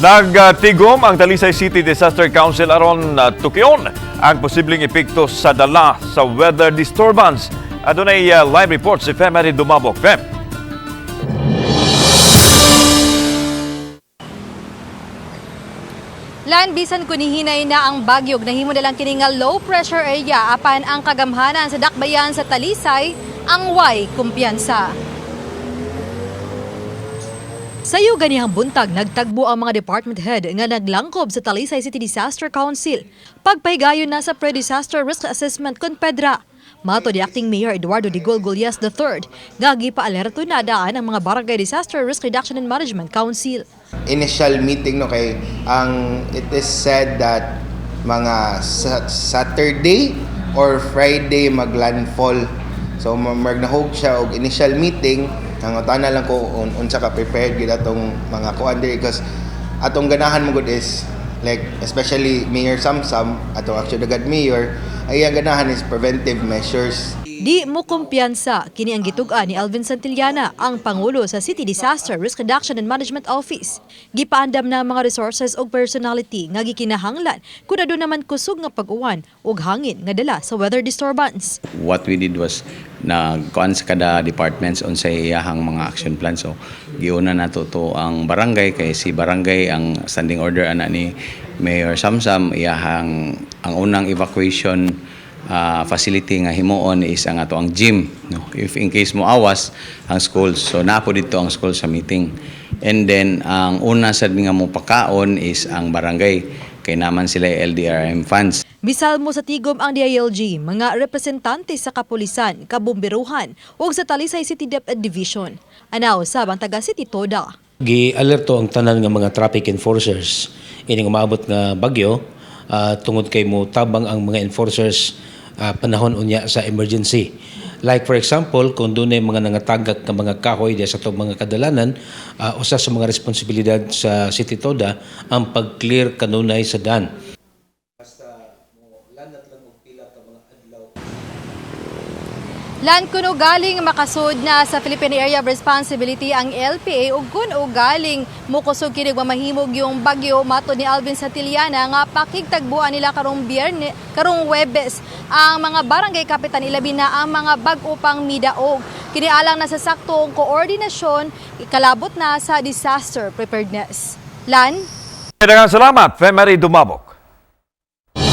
Nagtigom ang Talisay City Disaster Council aron uh, tukion ang posibleng epekto sa dala sa weather disturbance. Adunay uh, live report si Femery Dumabok. Fem. Lan bisan kunihinay na ang bagyog na lang kini nga low pressure area apan ang kagamhanan sa dakbayan sa Talisay ang way kumpiyansa. Sayo ganihang buntag nagtagbo ang mga department head nga naglangkob sa Talisay City Disaster Council. Pagpaygayon na sa Pre-Disaster Risk Assessment Pedra. Mato di Acting Mayor Eduardo de Golgolias III, gagi pa alerto na daan ang mga Barangay Disaster Risk Reduction and Management Council. initial meeting no kay ang it is said that mga sa- Saturday or Friday maglandfall. So ma- magnahog siya og initial meeting ang utana lang ko un unsa ka prepared gid atong mga kuan diri because atong ganahan mo gud is like especially Mayor Samsam atong actual dagad mayor ay ang ganahan is preventive measures Di mo kumpiyansa kini ang gitugan ni Alvin Santillana, ang pangulo sa City Disaster Risk Reduction and Management Office. Gipaandam na mga resources ug personality nga gikinahanglan kun adto naman kusog nga pag-uwan ug hangin nga dala sa weather disturbance. what we did was nagkuan sa kada departments on sa iyahang mga action plan so giuna nato to ang barangay kay si barangay ang standing order ana ni Mayor Samsam iyahang ang unang evacuation ah, facility nga himuon is ang ato ang gym no? If in case mo awas ang schools so napo dito ang school sa meeting. And then ang una sad nga mo pakaon is ang barangay. Kay naman sila LDRM funds Bisal mo sa tigom ang DILG, mga representante sa kapulisan, kabumbiruhan ug sa Talisay City DepEd Division. Anaw sabang taga City Toda. gi-alerto ang tanan nga mga traffic enforcers. Ini nga maabot nga bagyo ah, tungod kay mo tabang ang mga enforcers ah, panahon unya sa emergency. Like for example kung dunay mga nangatagak nga mga kahoy sa tong mga kadalanan ah, usa sa mga responsibilidad sa City Toda ang pag-clear kanunay sa dan Lan kuno galing makasud na sa Philippine Area of Responsibility ang LPA ug kuno galing mukusog kini mamahimog yung bagyo mato ni Alvin Satiliana nga pakigtagbuan nila karong biyernes karong Webes ang mga barangay kapitan ilabi na ang mga bag-o pang midaog kini alang na sa saktong koordinasyon ikalabot na sa disaster preparedness. Lan Daghang salamat, Femery Dumabok.